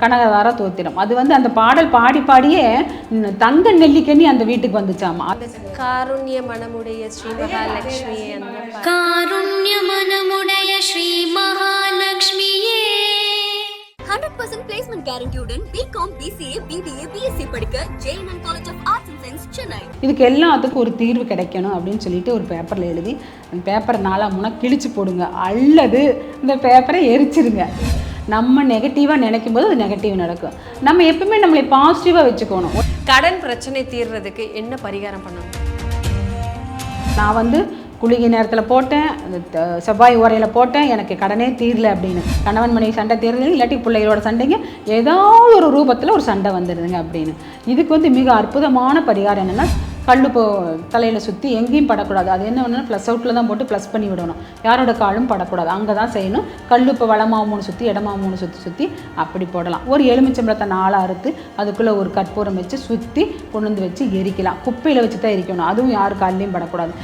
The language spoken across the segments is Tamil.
கனகதாரா தோத்திரம். அது வந்து அந்த பாடல் பாடி பாடியே தங்க நெல்லிக்கனி அந்த வீட்டுக்கு வந்துச்சாமா? காருண்ய மனமுடைய ஸ்ரீ மகாலட்சுமி அந்த பா- காருண்யமனமுடைய ஸ்ரீ மகாலட்சுமியே. ஹண்ட்ரட் பர்சன்ட் பிளேஸ்மெண்ட் கேரண்டியுடன் பிகாம் பிசிஏ பிபிஏ பிஎஸ்சி படிக்க JNN college of arts and science Chennai இதுக்கு எல்லாத்துக்கும் ஒரு தீர்வு கிடைக்கணும் அப்படின்னு சொல்லிட்டு ஒரு பேப்பரில் எழுதி அந்த பேப்பரை நாளாக மூணா கிழிச்சு போடுங்க. அல்லது இந்த பேப்பரை எரிச்சிருங்க. நம்ம நெகட்டிவாக நினைக்கும் போது அது நெகட்டிவ் நடக்கும். நம்ம எப்பவுமே நம்மளை பாசிட்டிவாக வச்சுக்கணும். கடன் பிரச்சனை தீர்றதுக்கு என்ன பரிகாரம் பண்ணணும்? நான் வந்து குளிகை நேரத்தில் போட்டேன் அந்த செவ்வாய் உரையில் போட்டேன் எனக்கு கடனே தீரல அப்படின்னு. கணவன் மனைவி சண்டை தீரல இல்லாட்டி பிள்ளைகளோட சண்டைங்க ஏதாவது ஒரு ரூபத்தில் ஒரு சண்டை வந்துடுதுங்க அப்படின்னு. இதுக்கு வந்து மிக அற்புதமான பரிகாரம் என்னென்னா கல் இப்போ தலையில் சுற்றி எங்கேயும் படக்கூடாது. அது என்ன பண்ணணும்? ப்ளஸ் அவுட்டில் தான் போட்டு ப்ளஸ் பண்ணி விடணும். யாரோட காலும் படக்கூடாது. அங்கே தான் செய்யணும். கல் இப்போ வளமா மூணு சுற்றி இடமா மூணு சுற்றி சுற்றி அப்படி போடலாம். ஒரு எலுமிச்சம்பழத்தை நாளாக அறுத்து அதுக்குள்ளே ஒரு கற்பூரம் வச்சு சுற்றி கொண்டு வந்து வச்சு எரிக்கலாம். குப்பையில் வச்சு தான் எரிக்கணும். அதுவும் யார் கல்லையும் படக்கூடாது.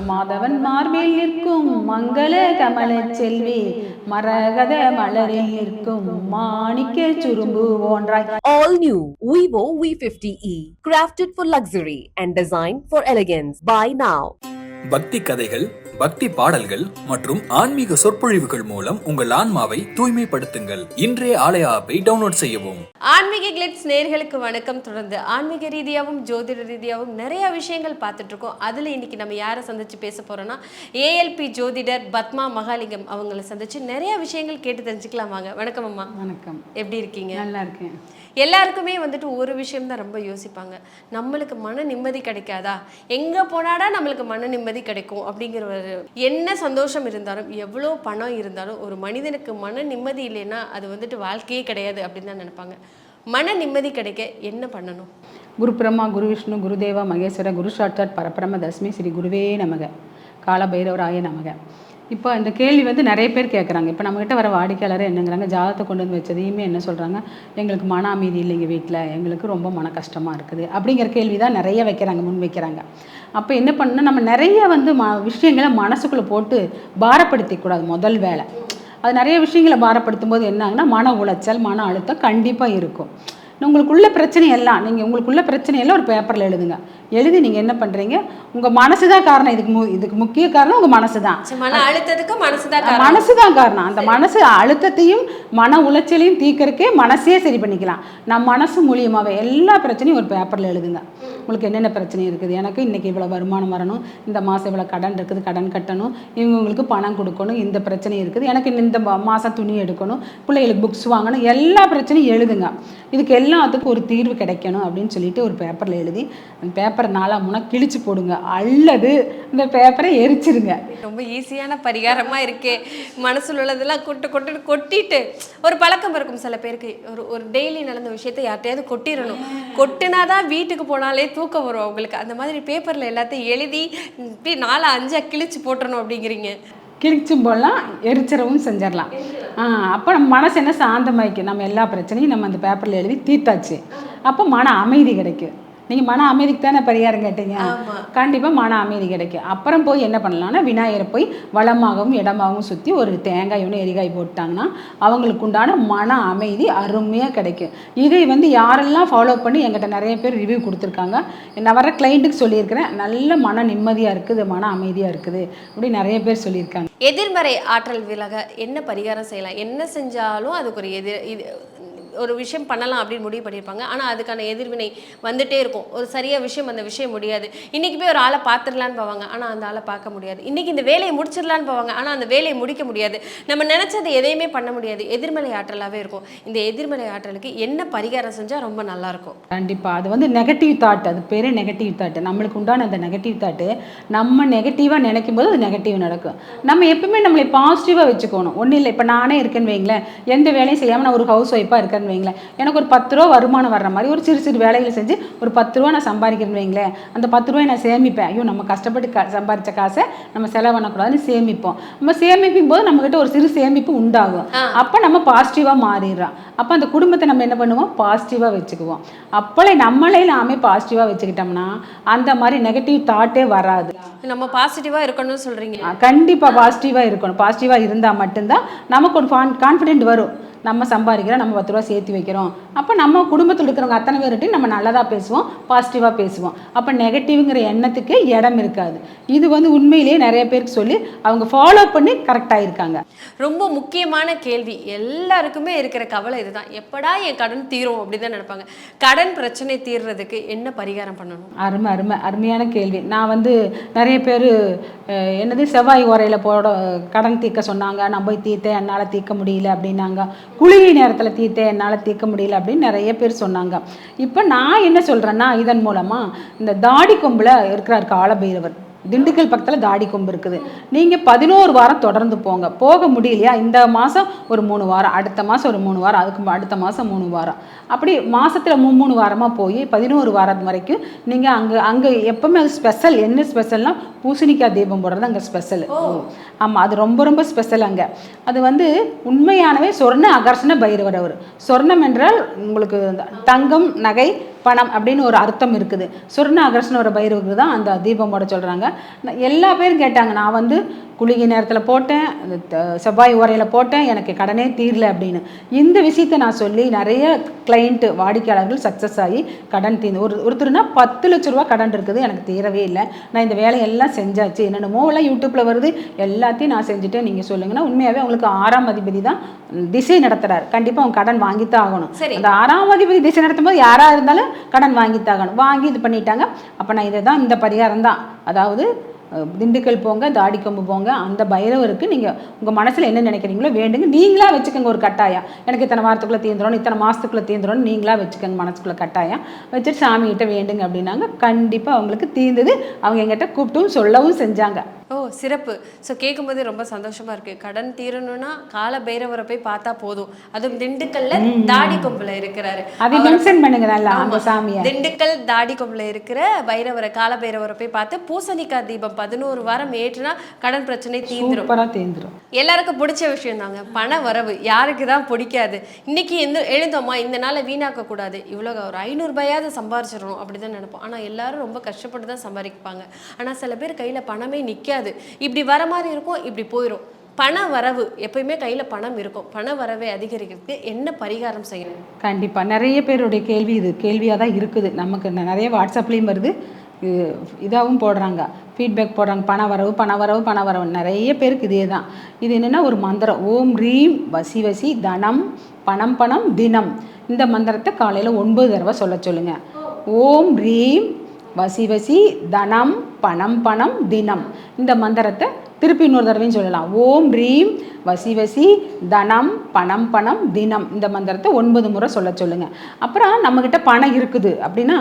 மாதவன் மார்பில் நிற்கும் மங்கள கமல செல்வி மரகத மலரில் நிற்கும் மாணிக்க சுரும்பு போன்றாய் All new Vivo V50e, crafted for luxury and designed for elegance. Buy now. பக்தி கதைகள் பக்தி பாடல்கள் மற்றும் ஆன்மீக சொற்பொழிவுகள் மூலம் உங்கள் ஆன்மாவை தூய்மைப்படுத்துங்கள். இன்றைய ஆலய ஆப்பை டவுன்லோட் செய்யவும். ஆன்மீக கிளிட்ஸ் நேர்களுக்கு வணக்கம். தொடர்ந்து ஆன்மீக ரீதியாகவும் ஜோதிட ரீதியாகவும் நிறைய விஷயங்கள் பார்த்துட்டு இருக்கோம் அதில் இன்னைக்கு நம்ம யாரை சந்திச்சு பேச போறோம்னா ஏஎல்பி ஜோதிடர் பத்மா மகாலிங்கம் அவங்கள சந்திச்சு நிறைய விஷயங்கள் கேட்டு தெரிஞ்சுக்கலாம் வாங்க. வணக்கம் அம்மா. வணக்கம். எப்படி இருக்கீங்க? நல்லா இருக்கேன். எல்லாருக்குமே வந்துட்டு ஒரு விஷயம் தான் ரொம்ப யோசிப்பாங்க. நம்மளுக்கு மன நிம்மதி கிடைக்காதா? எங்கே போனாடா நம்மளுக்கு மன நிம்மதி கிடைக்கும்? அப்படிங்கிற ஒரு என்ன சந்தோஷம் இருந்தாலும் எவ்வளோ பணம் இருந்தாலும் ஒரு மனிதனுக்கு மன நிம்மதி இல்லைன்னா அது வந்துட்டு வாழ்க்கையே கிடையாது அப்படின்னு தான் நினைப்பாங்க. மன நிம்மதி கிடைக்க என்ன பண்ணணும்? குரு பிரம்மா குரு விஷ்ணு குருதேவா மகேஸ்வர குரு சாட்சாத் பரபிரம தஸ்மி ஸ்ரீ குருவே நமக. காலபைரவராய நமக. இப்போ இந்த கேள்வி வந்து நிறைய பேர் கேட்குறாங்க இப்போ நம்மகிட்ட வர வாடிக்கையாளர் என்னங்கிறாங்க. ஜாதகத்தை கொண்டு வந்து வச்சதையுமே என்ன சொல்கிறாங்க எங்களுக்கு மன அமைதி இல்லைங்க வீட்டில் எங்களுக்கு ரொம்ப மன கஷ்டமாக இருக்குது. அப்படிங்கிற கேள்வி தான் நிறைய வைக்கிறாங்க முன் வைக்கிறாங்க. அப்போ என்ன பண்ணணும்? நம்ம நிறைய வந்து ம விஷயங்களை மனசுக்குள்ளே போட்டு பாரப்படுத்திக்கூடாது முதல் வேலை அது நிறைய விஷயங்களை பாரப்படுத்தும் போது என்னாங்கன்னா மன உளைச்சல் மன அழுத்தம் கண்டிப்பாக இருக்கும். உங்களுக்குள்ள பிரச்சனை எல்லாம் நீங்கள் உங்களுக்குள்ள பிரச்சனை எல்லாம் ஒரு பேப்பரில் எழுதுங்க. எழுதி நீங்கள் என்ன பண்ணுறீங்க உங்கள் மனசு தான் காரணம். இதுக்கு மு இதுக்கு முக்கிய காரணம் உங்கள் மனசு தான் மன அழுத்தத்துக்கு மனசுதான் காரணம். மனசு தான் காரணம். அந்த மனசு அழுத்தத்தையும் மன உளைச்சலையும் தீர்க்கறக்கே மனசே சரி பண்ணிக்கலாம். நம்ம மனசு மூலியமாகவே எல்லா பிரச்சனையும் ஒரு பேப்பரில் எழுதுங்க. உங்களுக்கு என்னென்ன பிரச்சனை இருக்குது? எனக்கு இன்றைக்கி இவ்வளோ வருமானம் வரணும். இந்த மாதம் இவ்வளோ கடன் இருக்குது கடன் கட்டணும். இவங்களுக்கு பணம் கொடுக்கணும். இந்த பிரச்சனை இருக்குது. எனக்கு இந்த மா- மாதம் துணி எடுக்கணும். பிள்ளைகளுக்கு புக்ஸ் வாங்கணும். எல்லா பிரச்சனையும் எழுதுங்க. இதுக்கு எல்லாத்துக்கும் ஒரு தீர்வு கிடைக்கணும் அப்படின்னு சொல்லிட்டு ஒரு பேப்பரில் எழுதி அந்த பேப்பரை நாளாக மூணாக கிழிச்சு போடுங்க. அல்லது இந்த பேப்பரை எரிச்சிருங்க. ரொம்ப ஈஸியான பரிகாரமாக இருக்கே. மனசில் உள்ளதெல்லாம் கொட்டு கொட்டு கொட்டிட்டு ஒரு பழக்கம் இருக்கும் சில பேருக்கு. ஒரு ஒரு டெய்லி நடந்த விஷயத்தை யார்ட்டையாவது கொட்டிடணும். கொட்டினாதான் வீட்டுக்கு போனாலே தூக்கம் வரும் அவங்களுக்கு. அந்த மாதிரி பேப்பர்ல எல்லாத்தையும் எழுதி இப்படி நாலு அஞ்சா கிழிச்சு போட்டுறணும் அப்படிங்கிறீங்க. கிழிச்சும் போடலாம் எரிச்சிடவும் செஞ்சிடலாம். அப்போ நம்ம மனசு என்ன சாந்தமாயிக்கும்? நம்ம எல்லா பிரச்சனையும் நம்ம அந்த பேப்பரில் எழுதி தீர்த்தாச்சு. அப்போ மன அமைதி கிடைக்கும். நீங்கள் மன அமைதிக்கு தானே பரிகாரம் கேட்டீங்க. கண்டிப்பாக மன அமைதி கிடைக்கும். அப்புறம் போய் என்ன பண்ணலாம்னா விநாயகரை போய் வளமாகவும் இடமாகவும் சுற்றி ஒரு தேங்காய் ஒன்று எரிகாய் போட்டாங்கன்னா அவங்களுக்கு உண்டான மன அமைதி அருமையாக கிடைக்கும். இதை வந்து யாரெல்லாம் ஃபாலோ பண்ணி எங்கிட்ட நிறைய பேர் ரிவ்யூ கொடுத்துருக்காங்க நான் வர கிளைண்ட்டுக்கு சொல்லியிருக்கிறேன் நல்ல மன நிம்மதியாக இருக்குது மன அமைதியாக இருக்குது அப்படி நிறைய பேர் சொல்லியிருக்காங்க. எதிர்மறை ஆற்றல் விலக என்ன பரிகாரம் செய்யலாம்? என்ன செஞ்சாலும் அதுக்கு ஒரு எதிர் இது ஒரு விஷயம் பண்ணலாம் அப்படின்னு முடிவு பண்ணியிருப்பாங்க. ஆனால் அதுக்கான எதிர்வினை வந்துட்டே இருக்கும். ஒரு சரியாக விஷயம் அந்த விஷயம் முடியாது. இன்றைக்கி போய் ஒரு ஆளை பார்த்துடலான்னு போவாங்க. ஆனால் அந்த ஆளை பார்க்க முடியாது. இன்னைக்கு இந்த வேலையை முடிச்சிடலான்னு போவாங்க. ஆனால் அந்த வேலையை முடிக்க முடியாது. நம்ம நினச்சது எதையுமே பண்ண முடியாது. எதிர்மலை ஆற்றலாகவே இருக்கும். இந்த எதிர்மலை ஆற்றலுக்கு என்ன பரிகாரம் செஞ்சால் ரொம்ப நல்லாயிருக்கும் கண்டிப்பாக அது வந்து நெகட்டிவ் தாட் அது பேரே நெகட்டிவ் தாட் நம்மளுக்கு உண்டான அந்த நெகட்டிவ் தாட்டு நம்ம நெகட்டிவாக நினைக்கும் போது அது நெகட்டிவ் நடக்கும். நம்ம எப்பவுமே நம்மளை பாசிட்டிவாக வச்சுக்கணும். ஒன்றும் இல்லை. இப்போ நானே இருக்கேன்னு வைங்களேன். எந்த வேலையும் செய்யாமல் நான் ஒரு ஹவுஸ் ஒய்ஃபாக இருக்கேன். இருக்கேன்னு வைங்களேன். எனக்கு ஒரு பத்து ரூபா வருமானம் வர்ற மாதிரி ஒரு சிறு சிறு வேலைகளை செஞ்சு ஒரு பத்து ரூபா நான் சம்பாதிக்கிறேன்னு வைங்களேன். அந்த பத்து ரூபாய் நான் சேமிப்பேன். ஐயோ நம்ம கஷ்டப்பட்டு க சம்பாதிச்ச காசை நம்ம செலவு பண்ணக்கூடாதுன்னு சேமிப்போம். நம்ம சேமிக்கும் போது நம்மக்கிட்ட ஒரு சிறு சேமிப்பு உண்டாகும். அப்போ நம்ம பாசிட்டிவாக மாறிடுறோம். அப்போ அந்த குடும்பத்தை நம்ம என்ன பண்ணுவோம்? பாசிட்டிவாக வச்சுக்குவோம். அப்பளே நம்மளே நாமே பாசிட்டிவாக வச்சுக்கிட்டோம்னா அந்த மாதிரி நெகட்டிவ் தாட்டே வராது. நம்ம பாசிட்டிவாக இருக்கணும்னு சொல்கிறீங்க கண்டிப்பாக பாசிட்டிவாக இருக்கணும். பாசிட்டிவாக இருந்தால் மட்டும்தான் நமக்கு ஒரு கான்ஃபிடென்ட் வரும். நம்ம சம்பாதிக்கிறோம் நம்ம பத்து ரூபா சேர்த்து வைக்கிறோம். அப்போ நம்ம குடும்பத்தில் இருக்கிறவங்க அத்தனை பேர்கிட்டையும் நம்ம நல்லதாக பேசுவோம் பாசிட்டிவாக பேசுவோம். அப்போ நெகட்டிவ்ங்கிற எண்ணத்துக்கு இடம் இருக்காது. இது வந்து உண்மையிலேயே நிறைய பேருக்கு சொல்லி அவங்க ஃபாலோ பண்ணி கரெக்டாக இருக்காங்க ரொம்ப முக்கியமான கேள்வி. எல்லாருக்குமே இருக்கிற கவலை இதுதான். எப்படா என் கடன் தீரும் அப்படின்னு தான் நினைப்பாங்க. கடன் பிரச்சனை தீர்றதுக்கு என்ன பரிகாரம் பண்ணணும்? அருமை அருமை அருமையான கேள்வி. நான் வந்து நிறைய பேர் என்னது செவ்வாய் உரையில் போட கடன் தீர்க்க சொன்னாங்க. நான் போய் தீர்த்தேன் என்னால் தீர்க்க முடியல அப்படின்னாங்க. குளிகை நேரத்தில் தீர்த்தேன் என்னால் தீர்க்க முடியல அப்படின்னு நிறைய பேர் சொன்னாங்க. இப்போ நான் என்ன சொல்கிறேன்னா இதன் மூலமாக இந்த தாடி கொம்பில் இருக்கிறார் காலபைரவர். திண்டுக்கல் பக்கத்தில் தாடி கொம்பு இருக்குது. நீங்கள் பதினோரு வாரம் தொடர்ந்து போங்க. போக முடியலையா? இந்த மாதம் ஒரு மூணு வாரம். அடுத்த மாதம் ஒரு மூணு வாரம். அதுக்கு அடுத்த மாதம் மூணு வாரம். அப்படி மாதத்தில் மூணு மூணு வாரமாக போய் பதினோரு வாரம் வரைக்கும் நீங்கள் அங்கே அங்கே எப்பவுமே அது ஸ்பெஷல் என்ன ஸ்பெஷல்னா பூசணிக்காய் தீபம் போடுறது அங்கே ஸ்பெஷல் ஆமாம் அது ரொம்ப ரொம்ப ஸ்பெஷல் அங்கே. அது வந்து உண்மையானவே சொர்ண அகர்ஷண பைரவர் அவர். சொர்ணம் என்றால் உங்களுக்கு தங்கம் நகை பணம் அப்படின்னு ஒரு அர்த்தம் இருக்குது. சொர்ண அகர்ஷண ஒரு பைரவருக்கு தான் அந்த தீபம் போட சொல்கிறாங்க எல்லா பேரும் கேட்டாங்க. நான் வந்து குளிகை நேரத்தில் போட்டேன் செவ்வாய் உரையில் போட்டேன் எனக்கு கடனே தீரல அப்படின்னு. இந்த விஷயத்தை நான் சொல்லி நிறைய கிளைண்ட்டு வாடிக்கையாளர்கள் சக்ஸஸ் ஆகி கடன் தீர்ந்து ஒரு ஒருத்தருனா பத்து லட்ச ரூபா கடன் இருக்குது எனக்கு தீரவே இல்லை. நான் இந்த வேலையெல்லாம் செஞ்சாச்சு. என்னென்னமோ எல்லாம் யூடியூப்பில் வருது. எல்லாத்தையும் நான் செஞ்சுட்டேன். நீங்கள் சொல்லுங்கன்னா உண்மையாகவே உங்களுக்கு ஆறாம் அதிபதி தான் திசை நடத்துகிறார் கண்டிப்பாக அவங்க கடன் வாங்கித்தான் ஆகணும். சரி. அந்த ஆறாம் அதிபதி திசை நடத்தும் போது யாராக இருந்தாலும் கடன் வாங்கித்தாகணும் வாங்கி இது பண்ணிட்டாங்க. அப்போ நான் இதை தான் இந்த பரிகாரம் தான் அதாவது திண்டுக்கல் போங்க தாடிக்கொம்பு போங்க அந்த பைரவருக்கு நீங்கள் உங்கள் மனசில் என்ன நினைக்கிறீங்களோ வேண்டுங்க நீங்களா வச்சுக்கோங்க ஒரு கட்டாயம். எனக்கு இத்தனை வாரத்துக்குள்ளே தீந்துரும் இத்தனை மாதத்துக்குள்ளே தீந்துரும் நீங்களா வச்சுக்கோங்க மனசுக்குள்ளே கட்டாயம். வச்சுட்டு சாமிகிட்ட வேண்டுங்க அப்படின்னாங்க. கண்டிப்பாக அவங்களுக்கு தீர்ந்தது அவங்க எங்கிட்ட கூப்பிட்டும் சொல்லவும் செஞ்சாங்க. ஓ சிறப்பு. ஸோ கேட்கும்போது ரொம்ப சந்தோஷமா இருக்கு. கடன் தீரணும்னா கால பைரவரை போய் பார்த்தா போதும். அதுவும் திண்டுக்கல்ல தாடி கொம்புல இருக்கிறாரு. அதை மென்ஷன் பண்ணுங்க நல்லா. சாமியை. திண்டுக்கல் தாடி கொம்புல இருக்கிற பைரவரை கால பைரவரை போய் பார்த்து பூசணிக்காய் தீபம் பதினோரு வாரம் ஏற்றுனா கடன் பிரச்சனை தீந்துரும். தீந்துரும். எல்லாருக்கும் பிடிச்ச விஷயம் தாங்க பண வரவு யாருக்கு தான் பிடிக்காது. இன்னைக்கு எந்த எழுந்தோமா? இந்த நாளை வீணாக்க கூடாது. இவ்வளோ ஒரு ஐநூறுபாயாவது சம்பாரிச்சிடணும் அப்படி தான் நினைப்போம். ஆனால் எல்லாரும் ரொம்ப கஷ்டப்பட்டு தான் சம்பாதிப்பாங்க. ஆனால் சில பேர் கையில் பணமே நிற்காது இப்படி வர மாதிரி இருக்கும் இப்படி போயிடும் பண வரவு எப்பயுமே கையில் பணம் இருக்கும். பண வரவை அதிகரிக்கிறதுக்கு என்ன பரிகாரம் செய்யணும்? கண்டிப்பாக நிறைய பேருடைய கேள்வி இது கேள்வியாக தான் இருக்குது. நமக்கு நிறைய வாட்ஸ்அப்லேயும் வருது. இது- இதாகவும் போடுறாங்க. ஃபீட்பேக் போடுறாங்க. பண வரவு பண வரவு பண வரவு நிறைய பேருக்கு இதே தான். இது என்னென்னா ஒரு மந்திரம். ஓம் ரீம் வசி வசி தனம் பணம் பணம் தினம். இந்த மந்திரத்தை காலையில் ஒன்பது தடவை சொல்ல சொல்லுங்க. ஓம் ரீம் வசி வசி தனம் பணம் பணம் தினம். இந்த மந்திரத்தை திருப்பி இன்னொரு தடவையும் சொல்லலாம். ஓம் ரீம் வசி வசி தனம் பணம் பணம் தினம். இந்த மந்திரத்தை ஒன்பது முறை சொல்ல சொல்லுங்கள் அப்புறம் நம்மக்கிட்ட பணம் இருக்குது அப்படின்னா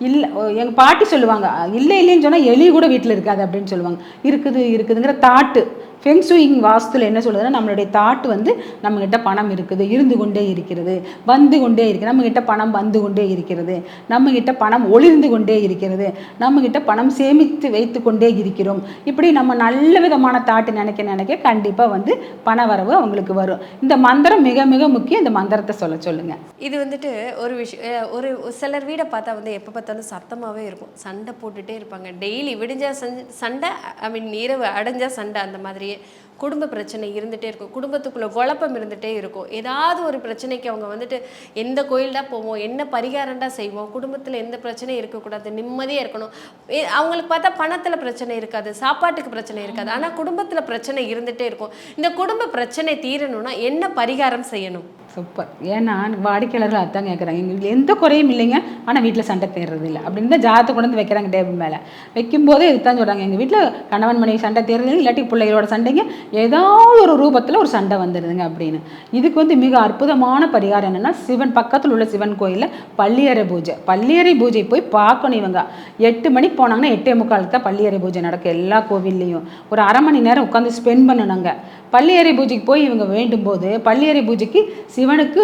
இல்லை எங்கள் பாட்டி சொல்லுவாங்க இல்லை இல்லைன்னு சொன்னால் எலி கூட வீட்டில் இருக்காது அப்படின்னு சொல்லுவாங்க. இருக்குது இருக்குதுங்கிற தாட்டு. ஃபெங்சுயிங் வாஸ்துவில் என்ன சொல்லுதுன்னா நம்மளுடைய தாட் வந்து நம்மக்கிட்ட பணம் இருக்குது இருந்து கொண்டே இருக்கிறது வந்து கொண்டே இருக்குது நம்மக்கிட்ட பணம் வந்து கொண்டே இருக்கிறது நம்மக்கிட்ட பணம் ஒளிர்ந்து கொண்டே இருக்கிறது நம்மக்கிட்ட பணம் சேமித்து வைத்து கொண்டே இருக்கிறோம். இப்படி நம்ம நல்ல விதமான தாட்டு நினைக்க நினைக்க கண்டிப்பாக வந்து பண வரவு அவங்களுக்கு வரும். இந்த மந்திரம் மிக மிக முக்கியம். இந்த மந்திரத்தை சொல்ல சொல்லுங்கள் இது வந்துட்டு ஒரு விஷயம் ஒரு சிலர் வீடை பார்த்தா வந்து எப்போ பார்த்தாலும் சத்தமாகவே இருக்கும். சண்டை போட்டுகிட்டே இருப்பாங்க. டெய்லி விடிஞ்சால் சண்டை ஐ மீன் இரவு அடைஞ்சால் சண்டை அந்த மாதிரி it குடும்ப பிரச்சனை இருந்துகிட்டே இருக்கும். குடும்பத்துக்குள்ளே குழப்பம் இருந்துகிட்டே இருக்கும். ஏதாவது ஒரு பிரச்சனைக்கு அவங்க வந்துட்டு எந்த கோயில்டா போவோம் என்ன பரிகாரம்டா செய்வோம் குடும்பத்தில் எந்த பிரச்சனையும் இருக்கக்கூடாது நிம்மதியாக இருக்கணும். ஏ- அவங்களுக்கு பார்த்தா பணத்தில் பிரச்சனை இருக்காது சாப்பாட்டுக்கு பிரச்சனை இருக்காது. ஆனால் குடும்பத்தில் பிரச்சனை இருந்துகிட்டே இருக்கும். இந்த குடும்ப பிரச்சனை தீரணும்னா என்ன பரிகாரம் செய்யணும்? சூப்பர். ஏன்னா வாடிக்கையாளர்கள் அதான் கேட்குறாங்க எங்கள் வீட்டில் எந்த குறையும் இல்லைங்க. ஆனால் வீட்டில் சண்டை தேர்றது இல்லை அப்படின்னு தான் ஜாதத்தை கொண்டு வந்து வைக்கிறாங்க டேபிள் மேலே. வைக்கும்போதே இதுதான் சொல்கிறாங்க எங்கள் வீட்டில் கணவன் மனைவி சண்டை தேர்றது இல்லாட்டி பிள்ளைகளோட சண்டைங்க ஏதாவது ஒரு ரூபத்தில் ஒரு சண்டை வந்துடுதுங்க அப்படின்னு. இதுக்கு வந்து மிக அற்புதமான பரிகாரம் என்னென்னா சிவன் பக்கத்தில் உள்ள சிவன் கோயிலில் பள்ளியறை பூஜை. பள்ளியறை பூஜை போய் பார்க்கணும் இவங்க. எட்டு மணிக்கு போனாங்கன்னா எட்டே முக்காலுக்கு தான் பள்ளியறை பூஜை நடக்கும் எல்லா கோவில்லையும். ஒரு அரை மணி நேரம் உட்காந்து ஸ்பெண்ட் பண்ணணுங்க. பள்ளியறை பூஜைக்கு போய் இவங்க வேண்டும் போது பள்ளியறை பூஜைக்கு சிவனுக்கு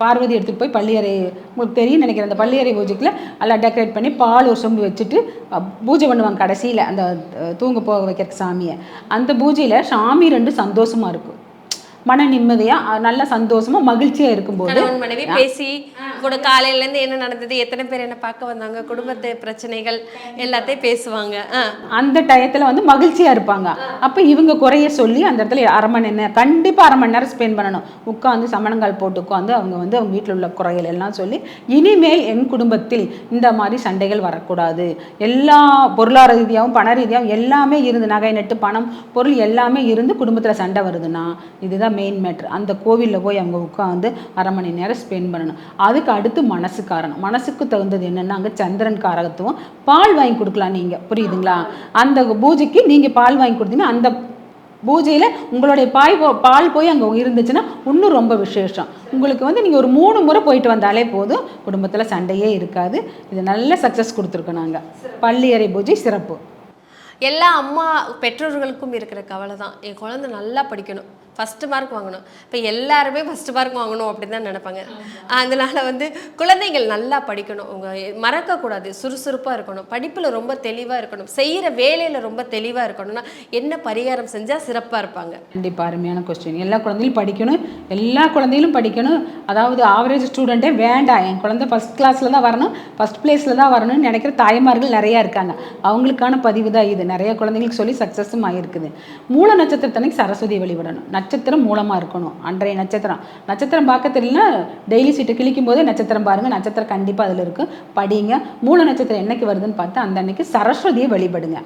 பார்வதி எடுத்துகிட்டு போய் பள்ளியறை உங்களுக்கு தெரியும் நினைக்கிறேன். அந்த பள்ளியறை பூஜைக்குள்ள எல்லாம் டெக்கரேட் பண்ணி பால் ஒரு சொம்பு வச்சுட்டு பூஜை பண்ணுவாங்க கடைசியில் அந்த தூங்க போக வைக்கிற சாமியை. அந்த பூஜையில் சாமி ரெண்டு சந்தோஷமாக இருக்கும். மன நிம்மதியாக நல்ல சந்தோஷமாக மகிழ்ச்சியாக இருக்கும்போது மனைவி பேசி கூட காலையில இருந்து என்ன நடந்தது எத்தனை பேர் என்ன பார்க்க வந்தாங்க குடும்பத்து பிரச்சனைகள் எல்லாத்தையும் பேசுவாங்க. அந்த டயத்தில் வந்து மகிழ்ச்சியாக இருப்பாங்க. அப்போ இவங்க குறைய சொல்லி அந்த இடத்துல அரை மணி நேரம் கண்டிப்பாக அரை மணி நேரம் ஸ்பெண்ட் பண்ணணும். உட்காந்து சமணங்கால் போட்டு உட்காந்து அவங்க வந்து அவங்க வீட்டில் உள்ள குறைகள் எல்லாம் சொல்லி இனிமேல் என் குடும்பத்தில் இந்த மாதிரி சண்டைகள் வரக்கூடாது. எல்லா பொருளாதார ரீதியாகவும் பண ரீதியாகவும் எல்லாமே இருந்து நகை நட்டு பணம் பொருள் எல்லாமே இருந்து குடும்பத்தில் சண்டை வருதுன்னா இதுதான் மெயின் மேட்ரு அந்த கோவிலில் போய் அவங்க உட்காந்து அரை மணி நேரம் ஸ்பெண்ட் பண்ணணும். அதுக்கு அடுத்து மனசு காரணம் மனசுக்கு தகுந்தது என்னென்னா அங்கே சந்திரன் காரகத்துவம். பால் வாங்கி கொடுக்கலாம் நீங்கள் புரியுதுங்களா? அந்த பூஜைக்கு நீங்கள் பால் வாங்கி கொடுத்தீங்கன்னா அந்த பூஜையில் உங்களுடைய பாய் போ- பால் போய் அங்கே இருந்துச்சுன்னா இன்னும் ரொம்ப விசேஷம். உங்களுக்கு வந்து நீங்கள் ஒரு மூணு முறை போயிட்டு வந்தாலே போதும். குடும்பத்தில் சண்டையே இருக்காது. இது நல்ல சக்ஸஸ் கொடுத்துருக்கோம் நாங்கள் பள்ளியறை பூஜை சிறப்பு. எல்லா அம்மா பெற்றோர்களுக்கும் இருக்கிற கவலை தான் என் குழந்தை நல்லா படிக்கணும். ஃபஸ்ட்டு மார்க் வாங்கணும். இப்போ எல்லாருமே ஃபஸ்ட்டு மார்க் வாங்கணும் அப்படின்னு தான் நினைப்பாங்க. அதனால் வந்து குழந்தைகள் நல்லா படிக்கணும். உங்கள் மறக்கக்கூடாது. சுறுசுறுப்பாக இருக்கணும். படிப்பில் ரொம்ப தெளிவாக இருக்கணும். செய்கிற வேலையில் ரொம்ப தெளிவாக இருக்கணும்னா என்ன பரிகாரம் செஞ்சால் சிறப்பாக இருப்பாங்க? கண்டிப்பாக அருமையான கொஸ்டின் எல்லா குழந்தைகளும் படிக்கணும். எல்லா குழந்தைகளும் படிக்கணும். அதாவது ஆவரேஜ் ஸ்டூடெண்ட்டே வேண்டாம். என் குழந்தை ஃபஸ்ட் கிளாஸில் தான் வரணும். ஃபஸ்ட் பிளேஸில் தான் வரணும்னு நினைக்கிற தாய்மார்கள் நிறையா இருக்காங்க. அவங்களுக்கான பதிவு தான் இது. நிறைய குழந்தைங்களுக்கு சொல்லி சக்ஸஸும் ஆகிருக்குது மூல நட்சத்திரத்தனைக்கு சரஸ்வதி வழிபடணும். நட்சத்திரம் மூலமாக இருக்கணும். அன்றைய நட்சத்திரம். நட்சத்திரம் பார்க்க தெரியலனா டெய்லி சீட்டு கிழிக்கும் போதே நட்சத்திரம் பாருங்கள் நட்சத்திரம் கண்டிப்பாக அதில் இருக்கும் படிங்க. மூல நட்சத்திரம் என்னைக்கு வருதுன்னு பார்த்தா அந்த அன்னைக்கு சரஸ்வதியை வழிபடுங்க.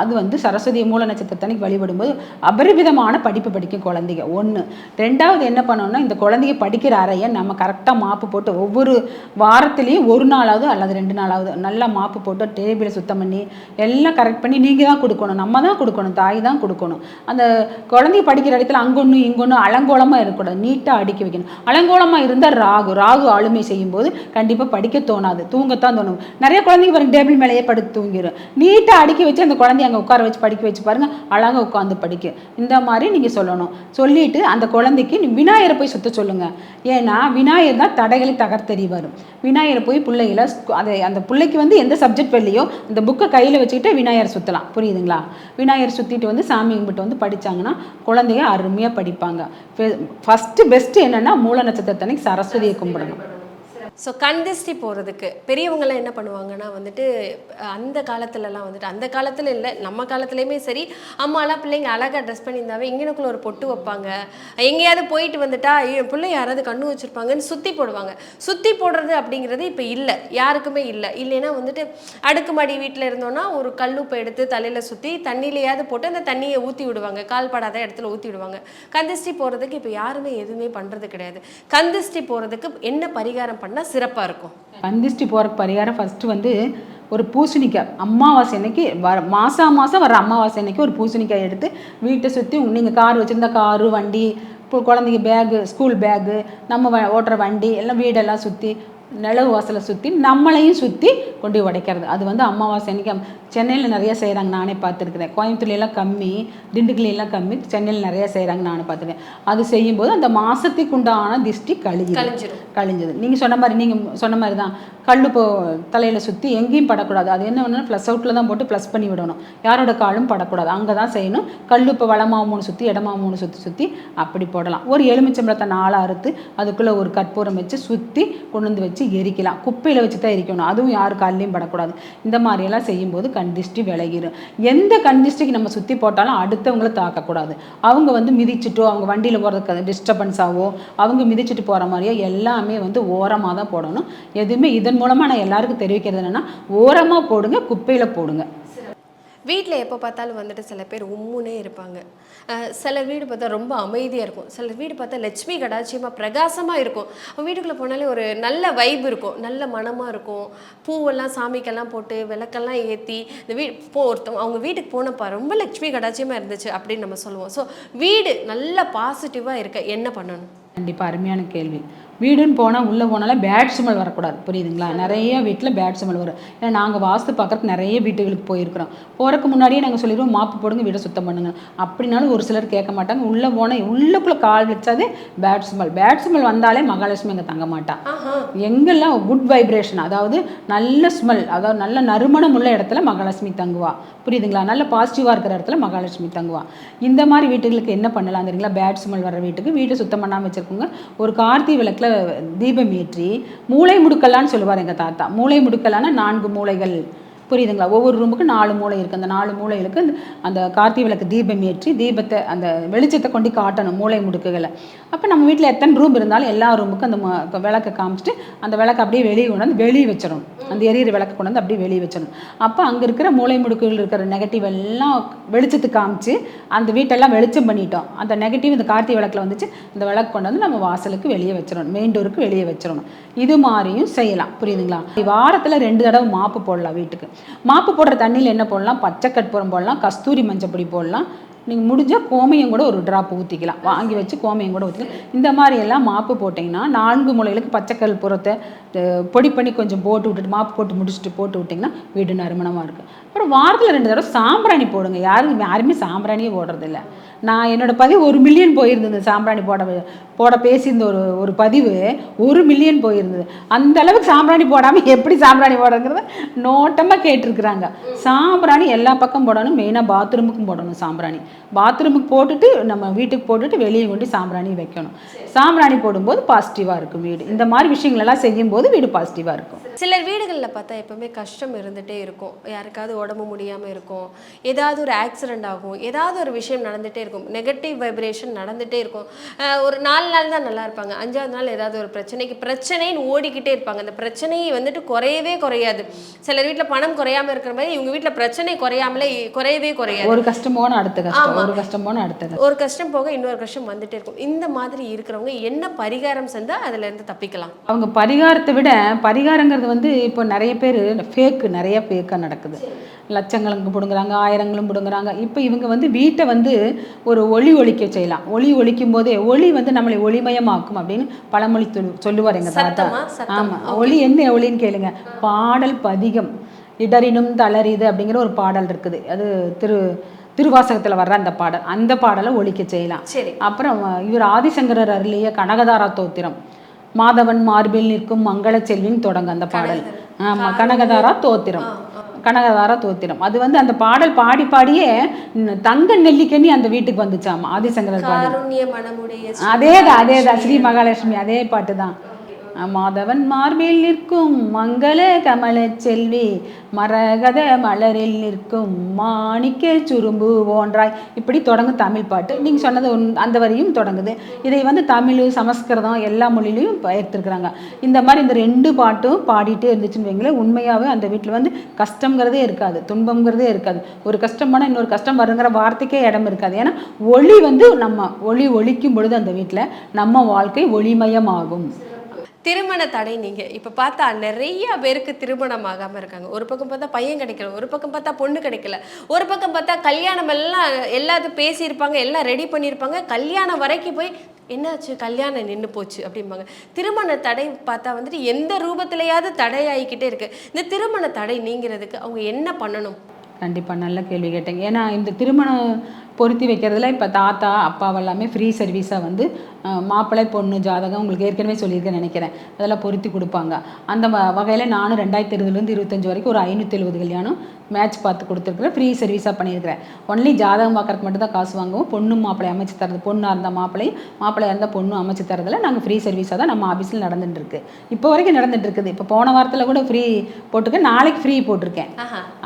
அது வந்து சரஸ்வதி மூல நட்சத்திரத்தன்னைக்கு வழிபடும்போது அபரிவிதமான படிப்பு படிக்கும் குழந்தைங்க. ஒன்று ரெண்டாவது என்ன பண்ணோம்னா இந்த குழந்தைங்க படிக்கிற அறையை நம்ம கரெக்டாக மாப்பு போட்டு ஒவ்வொரு வாரத்துலேயும் ஒரு நாளாவது அல்லது ரெண்டு நாளாவது நல்லா மாப்பு போட்டு டேபிளை சுத்தம் பண்ணி எல்லாம் கரெக்ட் பண்ணி நீங்கள் தான் கொடுக்கணும். நம்ம தான் கொடுக்கணும். தாய் தான் கொடுக்கணும். அந்த குழந்தைய படிக்கிற இடத்துல அங்கே அங்கொன்று இங்கொன்று அலங்கோலமாக இருக்கக்கூடாது நீட்டாக அடுக்கி வைக்கணும். அலங்கோலமாக இருந்தால் ராகு ராகு ஆளுமை செய்யும்போது கண்டிப்பாக படிக்க தோணாது தூங்கத்தான் தோணும். நிறைய குழந்தைங்க பாருங்க டேபிள் மேலேயே படுத்து தூங்கிடும் நீட்டாக அடுக்கி வச்சு அந்த குழந்தைய அங்கே உட்கார வச்சு படிக்க வச்சு பாருங்கள் அழகாக உட்காந்து படிக்க. இந்த மாதிரி நீங்கள் சொல்லணும். சொல்லிட்டு அந்த குழந்தைக்கு விநாயகரை போய் சுத்த சொல்லுங்கள் ஏன்னா விநாயகர் தான் தடைகளை தகர்த்தறிவார். விநாயகரை போய் பிள்ளைகளை அதை அந்த பிள்ளைக்கு வந்து எந்த சப்ஜெக்ட் வரலையோ அந்த புக்கை கையில் வச்சுக்கிட்டு விநாயகர் சுற்றலாம் புரியுதுங்களா? விநாயகர் சுற்றிட்டு வந்து சாமி கும்பிட்டு வந்து படிச்சாங்கன்னா குழந்தைங்க அருமையாக படிப்பாங்க. ஃபஸ்ட்டு பெஸ்ட்டு என்னென்னா மூல நட்சத்திரத்தன்னைக்கு சரஸ்வதியை கும்பிடணும். ஸோ கண் போகிறதுக்கு பெரியவங்களாம் என்ன பண்ணுவாங்கன்னா வந்துட்டு அந்த காலத்துலலாம் வந்துட்டு அந்த காலத்தில் இல்லை நம்ம காலத்துலேயுமே சரி அம்மாலாம் பிள்ளைங்க அழகாக ட்ரெஸ் பண்ணியிருந்தாவே இங்கனுக்குள்ள ஒரு பொட்டு வைப்பாங்க. எங்கேயாவது போயிட்டு வந்துட்டா ஐயோ, என் பிள்ளை யாராவது கண்ணு வச்சுருப்பாங்கன்னு சுற்றி போடுவாங்க. சுற்றி போடுறது அப்படிங்கிறது இப்போ இல்லை யாருக்குமே இல்லை. இல்லைன்னா வந்துட்டு அடுக்குமாடி வீட்டில் இருந்தோன்னா ஒரு கல்லுப்பை எடுத்து தலையில் சுற்றி தண்ணியிலையாவது போட்டு அந்த தண்ணியை ஊற்றி விடுவாங்க. கால் படாத இடத்துல ஊற்றி விடுவாங்க. கந்திஷ்டி போகிறதுக்கு இப்போ யாருமே எதுவுமே பண்ணுறது கிடையாது. கந்திஷ்டி போகிறதுக்கு என்ன பரிகாரம் பண்ணால் சிறப்பாக இருக்கும். கந்திஷ்டி போகிறக்கு பரிகாரம் ஃபஸ்ட்டு வந்து ஒரு பூசணிக்காய். அமாவாசை அன்னைக்கு வர மாதம் மாதம் வர அமாவாசை அன்னைக்கு ஒரு பூசணிக்காய் எடுத்து வீட்டை சுற்றி நீங்கள் கார் வச்சுருந்தா காரு வண்டி இப்போ குழந்தைங்க பேகு ஸ்கூல் பேகு நம்ம வ- ஓட்டுற வண்டி எல்லாம் வீடெல்லாம் சுற்றி நிலவு வாசலை சுற்றி நம்மளையும் சுற்றி கொண்டு உடைக்கிறது. அது வந்து அமாவாசை அன்னைக்கு சென்னையில் நிறைய செய்கிறாங்க நானே பார்த்துருக்குறேன். கோயம்புத்தூர்ல எல்லாம் கம்மி திண்டுக்கல்ல எல்லாம் கம்மி சென்னையில் நிறைய செய்கிறாங்க நானே பார்த்துருக்கேன். அது செய்யும்போது அந்த மாதத்துக்கு உண்டான திஷ்டி கழிஞ்சு. கழிஞ்சது. நீங்கள் சொன்ன மாதிரி நீங்கள் சொன்ன மாதிரி தான். கல் இப்போ தலையில் சுற்றி எங்கேயும் படக்கூடாது. அது என்ன பண்ணணும்? ப்ளஸ் அவுட்டில் தான் போட்டு ப்ளஸ் பண்ணி விடணும். யாரோட காலும் படக்கூடாது. அங்கே தான் செய்யணும். கல் இப்போ வளமா மூணு சுற்றி இடமா மூணு சுற்றி சுற்றி அப்படி போடலாம். ஒரு எலுமிச்சம்பழத்தை நாளாக அறுத்து அதுக்குள்ளே ஒரு கற்பூரம் வச்சு சுற்றி கொண்டு வந்து வச்சு வச்சு எரிக்கலாம். குப்பையில் வச்சு தான் எரிக்கணும். அதுவும் யார் கால்லையும் படக்கூடாது. இந்த மாதிரியெல்லாம் செய்யும்போது கண்டிஷ்டி விலகிடும் எந்த கண்டிஷ்டிக்கு நம்ம சுற்றி போட்டாலும் அடுத்தவங்கள தாக்கக்கூடாது. அவங்க வந்து மிதிச்சிட்டோ அவங்க வண்டியில் போகிறதுக்கு டிஸ்டர்பன்ஸ் அவங்க மிதிச்சிட்டு போகிற மாதிரியோ எல்லாமே வந்து ஓரமாக தான் போடணும். எதுவுமே இதன் மூலமாக நான் எல்லாருக்கும் தெரிவிக்கிறது என்னென்னா ஓரமாக போடுங்க குப்பையில் போடுங்க. வீட்டில் எப்போ பார்த்தாலும் வந்துட்டு சில பேர் உம்முனே இருப்பாங்க. சில வீடு பார்த்தா ரொம்ப அமைதியாக இருக்கும். சில வீடு பார்த்தா லட்சுமி கடாட்சியமாக பிரகாசமாக இருக்கும். வீட்டுக்குள்ளே போனாலே ஒரு நல்ல வைப் இருக்கும். நல்ல மனமாக இருக்கும். பூவெல்லாம் சாமிக்கெல்லாம் போட்டு விளக்கெல்லாம் ஏற்றி இந்த வீ போ ஒருத்தவங்க அவங்க வீட்டுக்கு போனப்பா ரொம்ப லட்சுமி கடாட்சியமாக இருந்துச்சு அப்படின்னு நம்ம சொல்லுவோம். ஸோ வீடு நல்ல பாசிட்டிவாக இருக்க. என்ன பண்ணணும்? கண்டிப்பாக அருமையான கேள்வி. வீடுன்னு போனால் உள்ளே போனாலே பேட் ஸ்மெல் வரக்கூடாது. புரியுதுங்களா? நிறைய வீட்டில் பேட் ஸ்மெல் வரும். ஏன்னா நாங்கள் வாஸ்து பார்க்கறதுக்கு நிறைய வீட்டுகளுக்கு போயிருக்கிறோம். போகிறதுக்கு முன்னாடியே நாங்கள் சொல்லிடுவோம் மாப்பு போடுங்க வீடை சுத்தம் பண்ணுங்க. அப்படின்னாலும் ஒரு சிலர் கேட்க மாட்டாங்க. உள்ளே போனால் உள்ளுக்குள்ளே கால் வச்சாதே பேட் ஸ்மெல் பேட் ஸ்மெல் வந்தாலே மகாலட்சுமி அங்கே தங்க மாட்டா. எங்கெல்லாம் குட் வைப்ரேஷன் அதாவது நல்ல ஸ்மெல் அதாவது நல்ல நறுமணம் உள்ள இடத்துல மகாலட்சுமி தங்குவா. புரியுதுங்களா? நல்ல பாசிட்டிவாக இருக்கிற இடத்துல மகாலட்சுமி தங்குவா. இந்த மாதிரி வீட்டுகளுக்கு என்ன பண்ணலாம் தெரியுங்களா? பேட் ஸ்மெல் வர வீட்டுக்கு வீட்டை சுத்தம் பண்ணாமல் வச்சுக்கோங்க. ஒரு கார்த்தி விளக்கில் தீபம் ஏற்றி மூளை முடுக்கலான்னு சொல்லுவார் எங்கள் தாத்தா. மூளை முடுக்கலான்னா நான்கு மூளைகள். புரியுதுங்களா? ஒவ்வொரு ரூமுக்கும் நாலு மூளை இருக்குது அந்த நாலு மூளைகளுக்கு அந்த- கார்த்தி கார்த்திகை விளக்கு தீபம் ஏற்றி தீபத்தை அந்த வெளிச்சத்தை கொண்டு காட்டணும் மூளை முடுக்குகளை. அப்போ நம்ம வீட்டில் எத்தனை ரூம் இருந்தாலும் எல்லா ரூமுக்கும் அந்த ம- விளக்கை காமிச்சிட்டு அந்த விளக்கு அப்படியே வெளியே கொண்டு வந்து வெளியே வச்சிடணும். அந்த எரியிற விளக்கு கொண்டு வந்து அப்படியே வெளியே வச்சிடணும். அப்போ அங்கே இருக்கிற மூளை முடுக்குகள் இருக்கிற நெகட்டிவ் எல்லாம் வெளிச்சத்துக்கு காமிச்சு அந்த வீட்டெல்லாம் வெளிச்சம் பண்ணிட்டோம். அந்த நெகட்டிவ் இந்த கார்த்திகை விளக்கில் வந்துச்சு. இந்த விளக்கு கொண்டு வந்து நம்ம வாசலுக்கு வெளியே வச்சிடணும். மெயின் டோருக்கு வெளியே வச்சிடணும். இது மாதிரியும் செய்யலாம். புரியுதுங்களா? வாரத்தில் ரெண்டு தடவை மாப்பு போடலாம் வீட்டுக்கு. மாப்பு போடுற தண்ணியில் என்ன போடலாம்? பச்சை கற்பூரம் போடலாம் கஸ்தூரி மஞ்சப்பொடி போடலாம். நீங்கள் முடிஞ்சால் கோமியம் கூட ஒரு ட்ராப் ஊற்றிக்கலாம் வாங்கி வச்சு கோமியம் கூட ஊற்றிக்கலாம் இந்த மாதிரி எல்லாம் மாப்பு போட்டிங்கன்னா நான்கு முளைகளுக்கு பச்சைக்கல் புறத்தை பொடி பண்ணி கொஞ்சம் போட்டு விட்டுட்டு மாப்பு போட்டு முடிச்சுட்டு போட்டு விட்டிங்கன்னா வீடு நறுமணமாக இருக்கும். அப்புறம் வாரத்தில் ரெண்டு தடவை சாம்பிராணி போடுங்க. யாரும் யாருமே சாம்பிராணியே போடுறதில்ல. நான் என்னோட பதிவு ஒரு மில்லியன் போயிருந்தது. சாம்பிராணி போட போட பேசியிருந்த ஒரு ஒரு பதிவு ஒரு மில்லியன் போயிருந்தது. அந்த அளவுக்கு சாம்பிராணி போடாமல் எப்படி சாம்பிராணி போடுறங்கிறத நோட்டமாக கேட்டிருக்கிறாங்க. சாம்பிராணி எல்லா பக்கம் போடணும். மெயினாக பாத்ரூமுக்கும் போடணும் சாம்பிராணி. பாத்ரூமுக்கு போட்டுட்டு நம்ம வீட்டுக்கு போட்டுட்டு வெளியே கொண்டு சாம்பிராணி வைக்கணும். சாம்பிராணி போடும்போது பாசிட்டிவாக இருக்கும் வீடு. இந்த மாதிரி விஷயங்கள் எல்லாம் செய்யும்போது வீடு பாசிட்டிவாக இருக்கும். சிலர் வீடுகளில் பார்த்தா எப்பவுமே கஷ்டம் இருந்துகிட்டே இருக்கும். யாருக்காவது உடம்பு முடியாமல் இருக்கும். ஏதாவது ஒரு ஆக்சிடென்ட் ஆகும். ஏதாவது ஒரு விஷயம் நடந்துகிட்டே இருக்கும். நெகட்டிவ் வைப்ரேஷன் நடந்துகிட்டே இருக்கும். ஒரு நாலு நாள் தான் நல்லா இருப்பாங்க. அஞ்சாவது நாள் ஏதாவது ஒரு பிரச்சனைக்கு பிரச்சனைன்னு ஓடிக்கிட்டே இருப்பாங்க. அந்த பிரச்சனையை வந்துட்டு குறையவே குறையாது. சிலர் வீட்டில் பணம் குறையாம இருக்கிற மாதிரி இவங்க வீட்டில் பிரச்சனை குறையாமலே குறையவே குறையாது. ஒரு கஷ்டம் போன அடுத்த ஒரு கஷ்டம் போன அடுத்த கஷ்டம் ஒரு கஷ்டம் போக இன்னொரு கஷ்டம் வந்துட்டே இருக்கும். இந்த மாதிரி இருக்கிறவங்க என்ன பரிகாரம் செஞ்சா அதுல இருந்து தப்பிக்கலாம். அவங்க பரிகாரத்தை விட பரிகாரங்கிறது வந்து இப்போ நிறைய பேர் ஃபேக்கு நிறைய ஃபேக்காக நடக்குது. லட்சங்களுக்கு பிடுங்குறாங்க ஆயிரங்களும் பிடுங்குறாங்க. இப்போ இவங்க வந்து வீட்டை வந்து ஒரு ஒளி ஒழிக்க செய்யலாம். ஒளி ஒழிக்கும் போதே ஒளி வந்து நம்மளை ஒளிமயமாக்கும் அப்படின்னு பழமொழி சொல்லு சொல்லுவார் எங்கள் தாத்தா. ஆமாம் ஒளி என்ன ஒளின்னு கேளுங்க. பாடல் பதிகம். இடரினும் தளரிது அப்படிங்கிற ஒரு பாடல் இருக்குது. அது திரு திருவாசகத்தில் வர்ற அந்த பாடல் அந்த பாடலை ஒழிக்க செய்யலாம். சரி. அப்புறம் இவர் ஆதிசங்கரர் அருளிய கனகதாரா தோத்திரம் மாதவன் மார்பில் நிற்கும் மங்கள செல்வின்னு தொடங்க அந்த பாடல். ஆமா கனகதாரா தோத்திரம் கனகதாரா தோத்திரம் அது வந்து அந்த பாடல் பாடி பாடியே தங்க நெல்லிக்கனி அந்த வீட்டுக்கு வந்துச்சாமா ஆதிசங்கரர் பாடல். காருண்ய மனமுடைய அதேதான் அதேதான் ஸ்ரீ மகாலட்சுமி அதே பாட்டு தான் மாதவன் மார்பில் நிற்கும் மங்கள கமல செல்வி மரகத மலரில் நிற்கும் மாணிக்க சுரும்பு போன்றாய். இப்படி தொடங்கும் தமிழ் பாட்டு. நீங்கள் சொன்னது ஒன்- அந்த வரியும் தொடங்குது. இதை வந்து தமிழ் சமஸ்கிருதம் எல்லா மொழியிலையும் எடுத்துருக்குறாங்க. இந்த மாதிரி இந்த ரெண்டு பாட்டும் பாடிட்டே இருந்துச்சுன்னு வைங்களேன் உண்மையாகவே அந்த வீட்டில் வந்து கஷ்டங்கிறதே இருக்காது துன்பங்கிறதே இருக்காது. ஒரு கஷ்டம் இன்னொரு கஷ்டம் வருங்கிற வார்த்தைக்கே இடம் இருக்காது. ஏன்னா ஒளி வந்து நம்ம ஒளி ஒழிக்கும் பொழுது அந்த வீட்டில் நம்ம வாழ்க்கை ஒளிமயமாகும். திருமண தடை நீங்கள் இப்போ பார்த்தா நிறைய பேருக்கு திருமணம் ஆகாமல் இருக்காங்க. ஒரு பக்கம் பார்த்தா பையன் கிடைக்கல ஒரு பக்கம் பார்த்தா பொண்ணு கிடைக்கல ஒரு பக்கம் பார்த்தா கல்யாணம் எல்லாம் எல்லாத்தையும் பேசியிருப்பாங்க எல்லாம் ரெடி பண்ணியிருப்பாங்க. கல்யாணம் வரைக்கும் போய் என்னாச்சு? கல்யாணம் நின்று போச்சு அப்படிம்பாங்க. திருமண தடை பார்த்தா வந்துட்டு எந்த ரூபத்திலையாவது தடையாகிக்கிட்டே இருக்குது இந்த திருமண தடை நீங்கிறதுக்கு அவங்க என்ன பண்ணணும்? கண்டிப்பாக நல்ல கேள்வி கேட்டேங்க. ஏன்னா இந்த திருமணம் பொருத்தி வைக்கிறதுல இப்போ தாத்தா அப்பாவெல்லாமே ஃப்ரீ சர்வீஸாக வந்து மாப்பிள்ளை பொண்ணு ஜாதகம் உங்களுக்கு ஏற்கனவே சொல்லியிருக்கேன் நினைக்கிறேன். அதெல்லாம் பொருத்தி கொடுப்பாங்க. அந்த வகையில் நானும் ரெண்டாயிரத்தி இருபதுலேருந்து இருபத்தஞ்சு வரைக்கும் ஒரு ஐநூற்றி எழுபது கல்யாணம் மேட்ச் பார்த்து கொடுத்துருக்குறேன். ஃப்ரீ சர்வீஸாக பண்ணியிருக்கிறேன். ஒன்லி ஜாதகம் பார்க்கறதுக்கு மட்டும் தான் காசு வாங்குவோம். பொண்ணும் மாப்பிள்ளை அமைச்சு தரது பொண்ணாக இருந்தால் மாப்பிள்ளையும் மாப்பிள்ளையாக இருந்தால் பொண்ணும் அமைச்சு தரதில் நாங்கள் ஃப்ரீ சர்வீஸாக தான் நம்ம ஆஃபீஸில் நடந்துட்டு இருக்கு. இப்போ வரைக்கும் நடந்துட்டு இருக்குது. இப்போ போன வாரத்தில் கூட ஃப்ரீ போட்டிருக்கேன். நாளைக்கு ஃப்ரீ போட்டிருக்கேன்.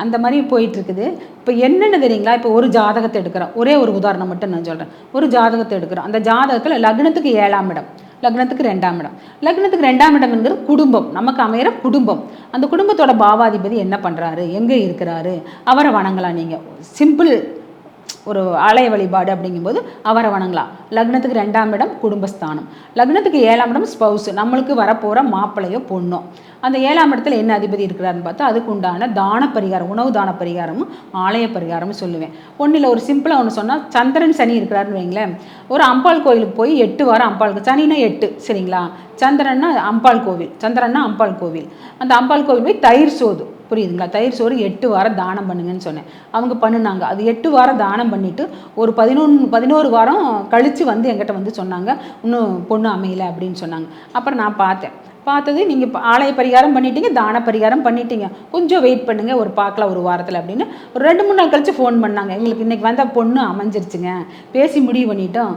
அந்த மாதிரி போயிட்டு இருக்குது. இப்போ என்னென்ன தெரியுங்களா? இப்போ ஒரு ஜாதகத்தை எடுக்கிறோம். ஒரே ஒரு உதாரணம் மட்டும் நான் சொல்கிறேன் ஒரு ஜாதகத்தை எடுக்கிறோம். அந்த ஜாதகத்தில் லக்னத்துக்கு ஏழாம் இடம் லக்னத்துக்கு ரெண்டாம் இடம். லக்னத்துக்கு ரெண்டாம் இடம்ங்கிறது குடும்பம் நமக்கு அமையிற குடும்பம். அந்த குடும்பத்தோட பாவாதிபதி என்ன பண்ணுறாரு எங்கே இருக்கிறாரு? அவரை வணங்கலாம் நீங்கள் சிம்பிள் ஒரு ஆலய வழிபாடு அப்படிங்கும்போது அவரை வணங்கலாம். லக்னத்துக்கு ரெண்டாம் இடம் குடும்பஸ்தானம். லக்னத்துக்கு ஏழாம் இடம் ஸ்பௌஸ். நம்மளுக்கு வரப்போகிற மாப்பிள்ளையோ பொண்ணோ. அந்த ஏழாம் இடத்துல என்ன அதிபதி இருக்கிறாருன்னு பார்த்தா அதுக்கு உண்டான தான பரிகாரம் உணவு தான பரிகாரமும் ஆலய பரிகாரமும் சொல்லுவேன். ஒன்றில் ஒரு சிம்பிளாக ஒன்று சொன்னால் சந்திரன் சனி இருக்கிறாருன்னு வைங்களேன். ஒரு அம்பாள் கோயிலுக்கு போய் எட்டு வாரம் அம்பாள் சனினா எட்டு சரிங்களா? சந்திரன்னா அம்பாள் கோவில் சந்திரன்னா அம்பாள் கோவில். அந்த அம்பாள் கோவில் போய் தயிர் சோது புரியுதுங்களா? தயிர் சோறு எட்டு வாரம் தானம் பண்ணுங்கன்னு சொன்னேன். அவங்க பண்ணுனாங்க. அது எட்டு வாரம் தானம் பண்ணிவிட்டு ஒரு பதினொன்று பதினோரு வாரம் கழித்து வந்து எங்கிட்ட வந்து சொன்னாங்க. இன்னும் பொண்ணு அமையலை அப்படின்னு சொன்னாங்க. அப்புறம் நான் பார்த்தேன். பார்த்தது நீங்கள் இப்போ ஆலய பரிகாரம் பண்ணிட்டீங்க தான பரிகாரம் பண்ணிட்டீங்க. கொஞ்சம் வெயிட் பண்ணுங்கள் ஒரு பார்க்கலாம் ஒரு வாரத்தில் அப்படின்னு. ஒரு ரெண்டு மூணு நாள் கழித்து ஃபோன் பண்ணாங்க. எங்களுக்கு இன்றைக்கி வந்த பொண்ணு அமைஞ்சிருச்சுங்க. பேசி முடிவு பண்ணிட்டோம்.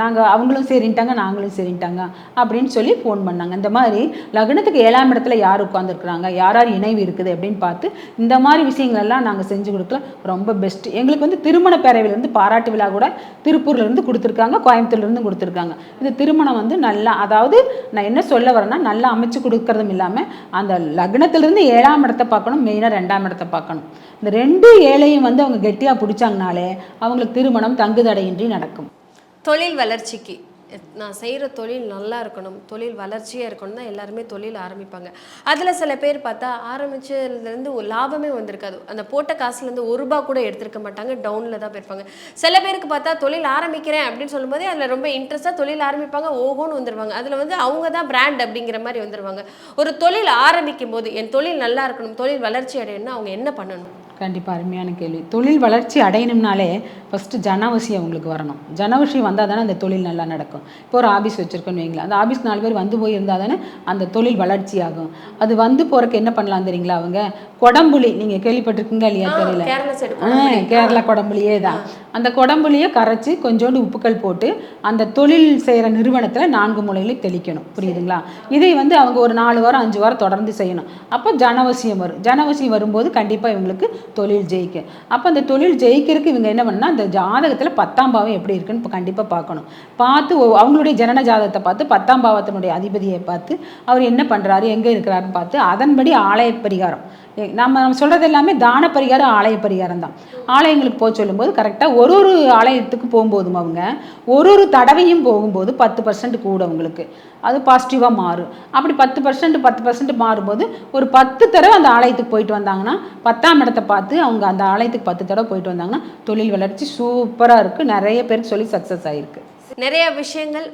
நாங்கள் அவங்களும் சரின்ட்டாங்க நாங்களும் சரின்ட்டாங்க அப்படின்னு சொல்லி ஃபோன் பண்ணாங்க. இந்த மாதிரி லக்னத்துக்கு ஏழாம் இடத்துல யார் உட்காந்துருக்குறாங்க யார் யார் இணைவு இருக்குது அப்படின்னு பார்த்து இந்த மாதிரி விஷயங்களெல்லாம் நாங்கள் செஞ்சு கொடுக்கலாம் ரொம்ப பெஸ்ட் எங்களுக்கு வந்து திருமண பேரவையிலேருந்து பாராட்டு விழா கூட திருப்பூர்லேருந்து கொடுத்துருக்காங்க கோயம்புத்தூர்லேருந்து கொடுத்துருக்காங்க. இந்த திருமணம் வந்து நல்லா அதாவது நான் என்ன சொல்ல வரேன்னா நல்லா அமைச்சு கொடுக்கறதும் இல்லாமல் அந்த லக்னத்திலிருந்து ஏழாம் இடத்தை பார்க்கணும் மெயினாக ரெண்டாம் இடத்தை பார்க்கணும். இந்த ரெண்டு ஏழையும் வந்து அவங்க கெட்டியாக பிடிச்சாங்கனாலே அவங்களுக்கு திருமணம் தங்குதடையின்றி நடக்கும். தொழில் வளர்ச்சிக்கு. நான் செய்கிற தொழில் நல்லா இருக்கணும் தொழில் வளர்ச்சியாக இருக்கணும் தான் எல்லாருமே தொழில் ஆரம்பிப்பாங்க. அதில் சில பேர் பார்த்தா ஆரம்பிச்சதுலேருந்து ஒரு லாபமே வந்திருக்காது. அந்த போட்ட காசுலேருந்து ஒரு ரூபா கூட எடுத்திருக்க மாட்டாங்க டவுனில் தான் போயிருப்பாங்க. சில பேருக்கு பார்த்தா தொழில் ஆரம்பிக்கிறேன் அப்படின்னு சொல்லும்போதே அதில் ரொம்ப இன்ட்ரெஸ்ட்டாக தொழில் ஆரம்பிப்பாங்க ஓஹோன்னு வந்துருவாங்க. அதில் வந்து அவங்க தான் பிராண்ட் அப்படிங்கிற மாதிரி வந்துடுவாங்க ஒரு தொழில் ஆரம்பிக்கும் போது என் தொழில் நல்லா இருக்கணும் தொழில் வளர்ச்சி அடையணும்னா அவங்க என்ன பண்ணணும்? கண்டிப்பாக அருமையான கேள்வி. தொழில் வளர்ச்சி அடையணும்னாலே ஃபஸ்ட்டு ஜனவசி அவங்களுக்கு வரணும். ஜனவசி வந்தால் தானே அந்த தொழில் நல்லா நடக்கும். இப்போ ஒரு ஆஃபீஸ் வச்சுருக்கோன்னு வைங்களேன். அந்த ஆஃபீஸ் நாலு பேர் வந்து போய் இருந்தால் தானே அந்த தொழில் வளர்ச்சி ஆகும். அது வந்து போகிறக்கு என்ன பண்ணலாம் தெரியுங்களா அவங்க? கொடம்புளி நீங்கள் கேள்விப்பட்டிருக்கீங்களா இல்லையா தெரியல? கேரளா கொடம்புளியே தான். அந்த கொடம்புளியை கரைச்சி கொஞ்சோண்டு உப்புக்கள் போட்டு அந்த தொழில் செய்கிற நிறுவனத்தில் நான்கு மூலையிலையும் தெளிக்கணும். புரியுதுங்களா? இதை வந்து அவங்க ஒரு நாலு வாரம் அஞ்சு வாரம் தொடர்ந்து செய்யணும். அப்போ ஜனவசியம் வரும். ஜனவசியம் வரும்போது கண்டிப்பாக இவங்களுக்கு தொழில் ஜெயிக்க. அப்போ அந்த தொழில் ஜெயிக்கிறதுக்கு இவங்க என்ன பண்ணால் அந்த ஜாதகத்தில் பத்தாம் பாவம் எப்படி இருக்குன்னு இப்போ கண்டிப்பாக பார்க்கணும். பார்த்து ஒ- அவங்களுடைய ஜனன ஜாதகத்தை பார்த்து பத்தாம் பாவத்தினுடைய அதிபதியை பார்த்து அவர் என்ன பண்ணுறாரு எங்கே இருக்கிறாருன்னு பார்த்து அதன்படி ஆலய பரிகாரம். நம்ம நம்ம சொல்கிறது எல்லாமே தான பரிகாரம் ஆலய பரிகாரம் தான். ஆலயங்களுக்கு போக சொல்லும்போது கரெக்டாக ஒரு ஒரு ஆலயத்துக்கு போகும்போதும் அவங்க ஒரு ஒரு தடவையும் போகும்போது பத்து பர்சன்ட் கூட உங்களுக்கு அது பாசிட்டிவாக மாறும். அப்படி பத்து பர்சன்ட் பத்து பர்சன்ட் மாறும்போது ஒரு பத்து தடவை அந்த ஆலயத்துக்கு போயிட்டு வந்தாங்கன்னா பத்தாம் இடத்தை பார்த்து அவங்க அந்த ஆலயத்துக்கு பத்து தடவை போயிட்டு வந்தாங்கன்னா தொழில் வளர்ச்சி சூப்பராக இருக்குது நிறைய பேருக்கு சொல்லி சக்ஸஸ் ஆகிருக்கு நிறைய விஷயங்கள்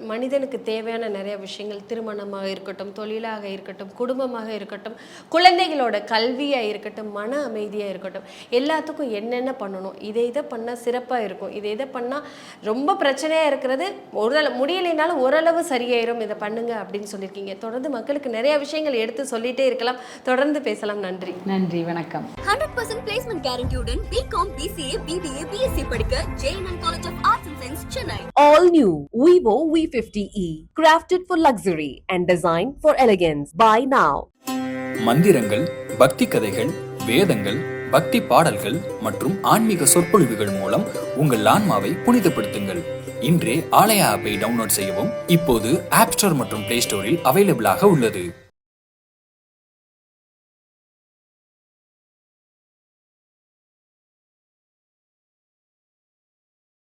மனிதனுக்கு தேவையான நிறைய விஷயங்கள் திருமணமாக இருக்கட்டும் தொழிலாக இருக்கட்டும் குடும்பமாக இருக்கட்டும் குழந்தைகளோட கல்வியாக இருக்கட்டும் மன அமைதியாக இருக்கட்டும் எல்லாத்துக்கும் என்னென்ன பண்ணணும் இதை இதை பண்ணால் சிறப்பாக இருக்கும் இதை இதை பண்ணால் ரொம்ப பிரச்சனையாக இருக்கிறது ஒரு முடியலைனாலும் ஓரளவு சரியாயிரும் இதை பண்ணுங்க அப்படின்னு சொல்லியிருக்கீங்க. தொடர்ந்து மக்களுக்கு நிறைய விஷயங்கள் எடுத்து சொல்லிட்டே இருக்கலாம். தொடர்ந்து பேசலாம். நன்றி. நன்றி. வணக்கம். ஹண்ட்ரட் பர்சன்ட் பிளேஸ்மெண்ட் கேரண்டியுடன் பிகாம் பிசிஏ பிபிஏ பிஎஸ்சி படிக்க JNN college of arts and science Chennai All new Vivo V50e, crafted for luxury and designed for elegance. Buy now. மந்திரங்கள் பக்தி கதைகள் வேதங்கள் பக்தி பாடல்கள் மற்றும் ஆன்மீக சொற்பொழிவுகள் மூலம் உங்கள் ஆன்மாவை புனிதப்படுத்துங்கள் இன்றே ஆலயா ஆப்பை டவுன்லோட் செய்யவும் இப்போது ஆப் ஸ்டோர் மற்றும் பிளே ஸ்டோரில் அவைலபிளாக உள்ளது